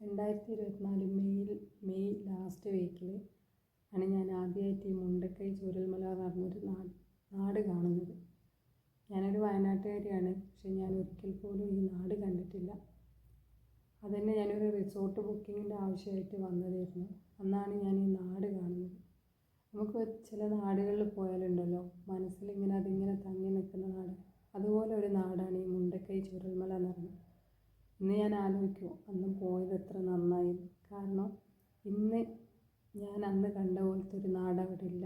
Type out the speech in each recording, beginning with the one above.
രണ്ടായിരത്തി ഇരുപത്തിനാല് മെയ്യിൽ മെയ് ലാസ്റ്റ് വീക്കിൽ ആണ് ഞാൻ ആദ്യമായിട്ട് ഈ മുണ്ടക്കൈ ചൂരൽമല എന്ന് പറഞ്ഞൊരു നാട് നാട് കാണുന്നത്. ഞാനൊരു വയനാട്ടുകാരിയാണ് പക്ഷെ ഞാൻ ഒരിക്കൽ പോലും ഈ നാട് കണ്ടിട്ടില്ല. അതുതന്നെ ഞാനൊരു റിസോർട്ട് ബുക്കിങ്ങിന്റെ ആവശ്യമായിട്ട് വന്നതായിരുന്നു. അന്നാണ് ഞാൻ ഈ നാട് കാണുന്നത്. നമുക്ക് ചില നാടുകളിൽ പോയാലുണ്ടല്ലോ മനസ്സിലിങ്ങനെ അതിങ്ങനെ തങ്ങി നിൽക്കുന്ന നാട് അതുപോലെ ഒരു നാടാണ് ഈ മുണ്ടക്കൈ ചൂരൽമല എന്ന് പറയുന്നത് ഇന്ന് ഞാൻ ആലോചിക്കും അന്ന് പോയത് എത്ര നന്നായി. കാരണം ഇന്ന് ഞാൻ അന്ന് കണ്ട പോലത്തെ ഒരു നാട് അവിടെ ഇല്ല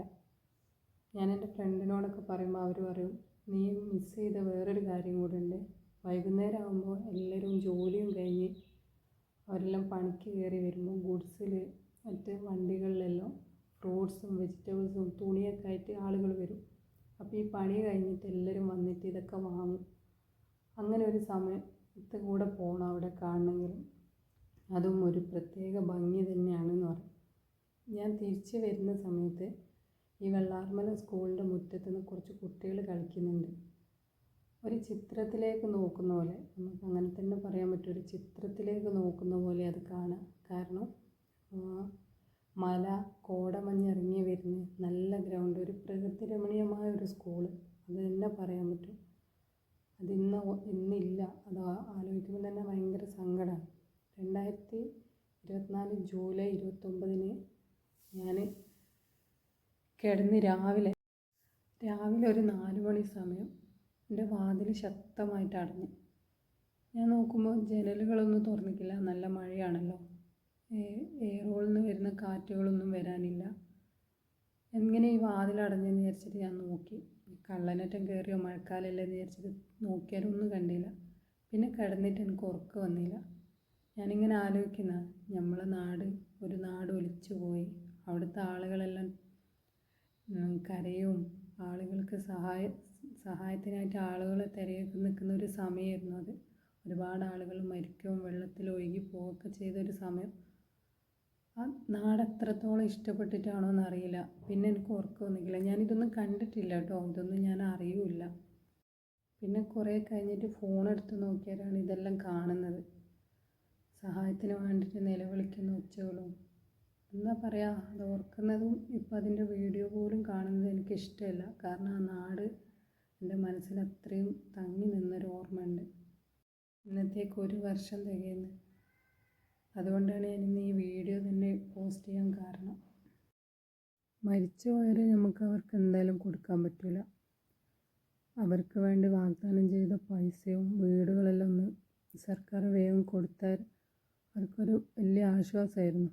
ഞാൻ എന്റെ ഫ്രണ്ടിനോടൊക്കെ പറയുമ്പോൾ അവർ പറയും നീ മിസ് ചെയ്ത വേറൊരു കാര്യം കൂടെ ഉണ്ട്. വൈകുന്നേരം ആകുമ്പോൾ എല്ലാവരും ജോലിയും കഴിഞ്ഞ് അവരെല്ലാം പണിക്ക് കയറി വരുമ്പോൾ ഗുഡ്സിൽ മറ്റ് വണ്ടികളിലെല്ലാം ഫ്രൂട്ട്സും വെജിറ്റബിൾസും തുണിയൊക്കെ ആയിട്ട് ആളുകൾ വരും. അപ്പോൾ ഈ പണി കഴിഞ്ഞിട്ട് എല്ലാവരും വന്നിട്ട് ഇതൊക്കെ വാങ്ങും. അങ്ങനെ ഒരു സമയത്ത് കൂടെ പോകണം അവിടെ കാണണമെങ്കിൽ. അതും ഒരു പ്രത്യേക ഭംഗി തന്നെയാണെന്ന് പറയും. ഞാൻ തിരിച്ചു വരുന്ന സമയത്ത് ഈ വെള്ളാർമല സ്കൂളിന്റെ മുറ്റത്ത് നിന്ന് കുറച്ച് കുട്ടികൾ കളിക്കുന്നുണ്ട്. ഒരു ചിത്രത്തിലേക്ക് നോക്കുന്ന പോലെ നമുക്ക് അങ്ങനെ തന്നെ പറയാൻ പറ്റും. ഒരു ചിത്രത്തിലേക്ക് നോക്കുന്ന പോലെ അത് കാണാം. കാരണം മല കോടമഞ്ഞ് ഇറങ്ങി വരുന്ന നല്ല ഗ്രൗണ്ട് ഒരു പ്രകൃതി രമണീയമായ ഒരു സ്കൂൾ. അത് തന്നെ പറയാൻ പറ്റും. അതിന്ന് ഇന്നില്ല. അത് ആലോചിക്കുമ്പോൾ തന്നെ ഭയങ്കര സങ്കടമാണ് രണ്ടായിരത്തി ഇരുപത്തിനാല് ജൂലൈ ഇരുപത്തൊമ്പതിന് ഞാൻ കിടന്ന് രാവിലെ രാവിലെ ഒരു നാല് മണി സമയം എന്റെ വാതിൽ ശക്തമായിട്ട് അടഞ്ഞു. ഞാൻ നോക്കുമ്പോൾ ജനലുകളൊന്നും തുറന്നിട്ടില്ല. നല്ല മഴയാണല്ലോ. എയർ ഹോളിൽ നിന്ന് വരുന്ന കാറ്റുകളൊന്നും വരാനില്ല. എങ്ങനെ ഈ വാതിൽ അടഞ്ഞെന്ന് വിചാരിച്ചിട്ട് ഞാൻ നോക്കി. കള്ളനറ്റം കയറിയോ മഴക്കാലമല്ലേ എന്ന് വിചാരിച്ചിട്ട് നോക്കിയാലൊന്നും കണ്ടില്ല. പിന്നെ കിടന്നിട്ട് എനിക്ക് ഉറക്കം വന്നില്ല. ഞാനിങ്ങനെ ആലോചിക്കുന്ന നമ്മളെ നാട് ഒരു നാട് ഒലിച്ചു പോയി. അവിടുത്തെ ആളുകളെല്ലാം കരയും. ആളുകൾക്ക് സഹായ സഹായത്തിനായിട്ട് ആളുകളെ തിരയൊക്കെ നിൽക്കുന്ന ഒരു സമയമായിരുന്നു അത്. ഒരുപാട് ആളുകൾ മരിക്കുകയും വെള്ളത്തിൽ ഒഴുകി പോവുകയൊക്കെ ചെയ്തൊരു സമയം. ആ നാട് എത്രത്തോളം ഇഷ്ടപ്പെട്ടിട്ടാണോ എന്നറിയില്ല പിന്നെ എനിക്ക് ഉറക്കം വന്നിട്ടില്ല. ഞാനിതൊന്നും കണ്ടിട്ടില്ല കേട്ടോ. ഇതൊന്നും ഞാൻ അറിയില്ല. പിന്നെ കുറേ കഴിഞ്ഞിട്ട് ഫോൺ എടുത്ത് നോക്കിയാലാണ് ഇതെല്ലാം കാണുന്നത്. സഹായത്തിന് വേണ്ടിയിട്ട് നിലവിളിക്കുന്ന ഒച്ചകളും എന്താ പറയുക അത് ഓർക്കുന്നതും ഇപ്പം അതിന്റെ വീഡിയോ പോലും കാണുന്നത് എനിക്ക് ഇഷ്ടമില്ല. കാരണം ആ നാട് എന്റെ മനസ്സിൽ അത്രയും തങ്ങി നിന്നൊരു ഓർമ്മയുണ്ട്. ഇന്നത്തേക്ക് ഒരു വർഷം തികയുന്നു. അതുകൊണ്ടാണ് ഞാൻ ഈ വീഡിയോ തന്നെ മരിച്ചു പോയവരെ നമുക്ക് അവർക്ക് എന്തായാലും കൊടുക്കാൻ പറ്റില്ല അവർക്ക് വേണ്ടി വാഗ്ദാനം ചെയ്ത പൈസയും വീടുകളെല്ലാം ഒന്ന് സർക്കാർ വേഗം കൊടുത്താൽ അവർക്കൊരു വലിയ ആശ്വാസമായിരുന്നു.